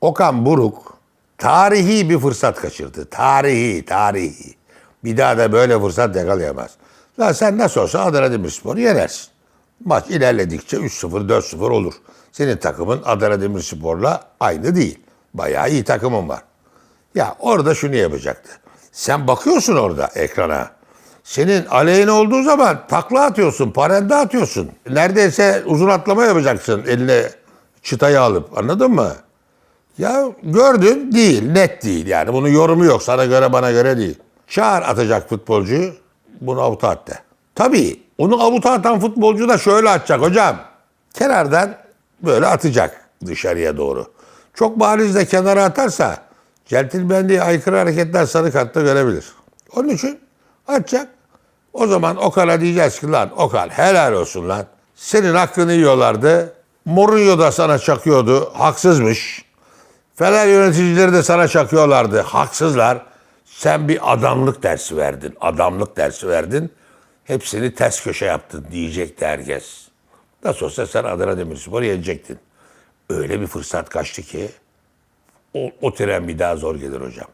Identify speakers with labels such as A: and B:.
A: Okan Buruk tarihi bir fırsat kaçırdı. Tarihi, tarihi. Bir daha da böyle fırsat yakalayamaz. Lan sen nasıl olsa Adana Demirspor'u yenersin. Maç ilerledikçe 3-0, 4-0 olur. Senin takımın Adana Demirspor'la aynı değil. Bayağı iyi takımın var. Ya orada şunu yapacaktı. Sen bakıyorsun orada ekrana. Senin aleyhine olduğu zaman takla atıyorsun, parende atıyorsun. Neredeyse uzun atlama yapacaksın eline çıtayı alıp. Anladın mı? Ya gördün değil, net değil yani. Bunun yorumu yok. Sana göre bana göre değil. Çağır atacak futbolcuyu, bunu avuta at de. Tabii onu avuta atan futbolcu da şöyle atacak hocam. Kenardan böyle atacak dışarıya doğru. Çok bariz de kenara atarsa centilmenliğe aykırı hareketler sarı kartta görebilir. Onun için atacak. O zaman Okan'a diyeceğiz ki lan Okan helal olsun lan. Senin hakkını yiyorlardı. Mourinho da sana çakıyordu. Haksızmış. Fener yöneticileri de sana çakıyorlardı. Haksızlar. Sen bir adamlık dersi verdin. Adamlık dersi verdin. Hepsini ters köşe yaptın diyecekti herkes. Nasıl olsa sen Adana Demirspor'u yenecektin. Öyle bir fırsat kaçtı ki o, o tren bir daha zor gelir hocam.